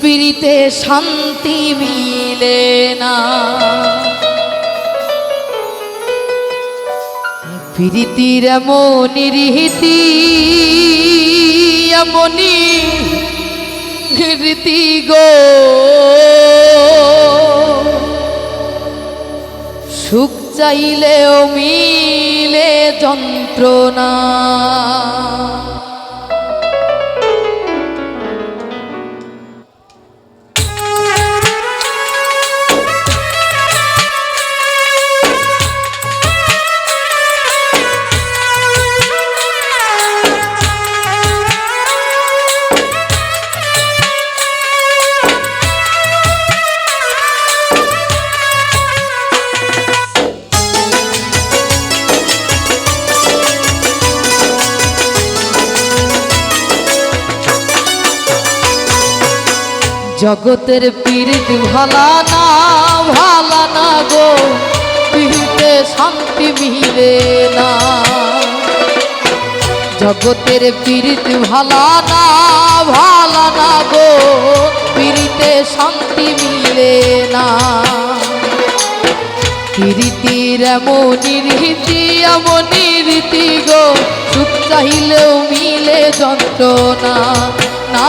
পিড়িতে শান্তি মিলে না। প্রীতির এমনি রীতি এমনি রীতি গো। সুখ চাইলেও মিলে যন্ত্রণা। জগতের পীড়িত ভালা না ভালা না গো পীড়িতে শান্তি মিলে না। জগতের পীড়িত ভালা না ভালা না গো পীড়িতে শান্তি মিলে না। প্রীতির এমনি রীতি এমনি রীতি গো, সুখ চাহিলেও মিলে যন্ত্রণা না।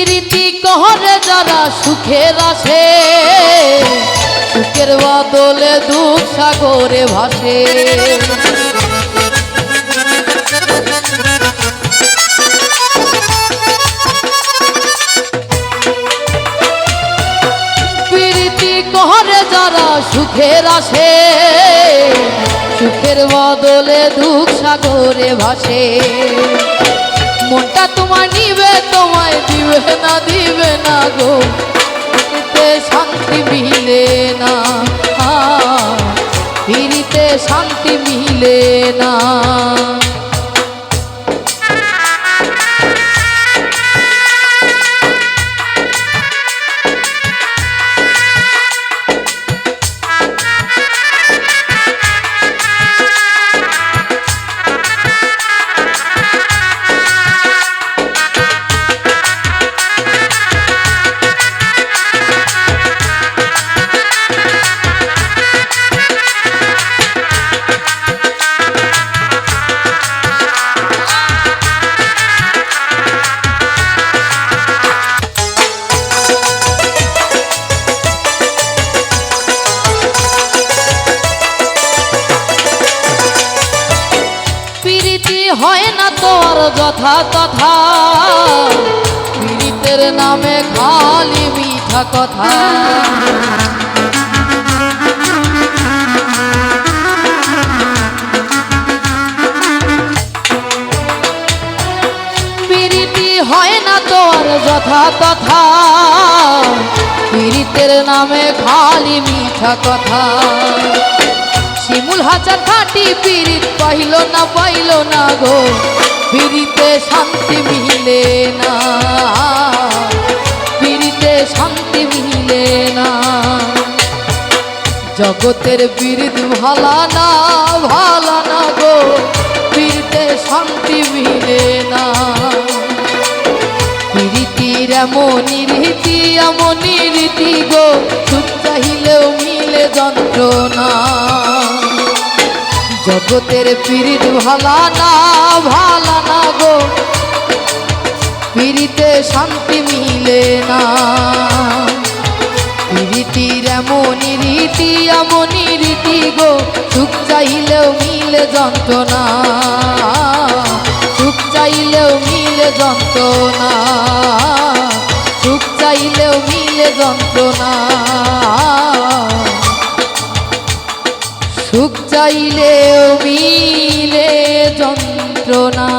প্রীতি কহরে যারা সুখের আসে সুখের বদলে দুঃখ সাগরে ভাসে। প্রীতি কহরে যারা সুখের আসে সুখের বদলে দুঃখ সাগরে ভাসে। মনটা নিবে, তোমায় দিবে না দিবে না গো। পিড়িতে শান্তি মিলে না। পিড়িতে শান্তি মিলে না। তোর যথা তথা পীড়িতের নামে খালি মিঠা কথা। হয় না তোর যথা তথা। পীড়িতের নামে খালি মিঠা কথা। শিমুল হাজার খাটি পীড়িত পাইল না পাইল না গো। পীড়িতে শান্তি মিলে না। পীড়িতে শান্তি মিলে না। জগতের পীড়িত ভালা না ভালা না গো। পীড়িতে শান্তি মিলে না। প্রীতির এমনি রীতি এমনি রীতি গো। সুখ চাহিলেও মিলে যন্ত্রণা। জগতের পীড়িত ভালা না ভালা না গো। পীড়িতে শান্তি মিলে না। রীতির এমনই রীতি এমনই রীতি গো। সুখ চাইলেও মিলে যন্ত্রণা। সুখ চাইলেও মিলে না সুখ চাইলেও মিলে যন্ত্রণা। সুখ চাইলে মিলে যন্ত্রণা।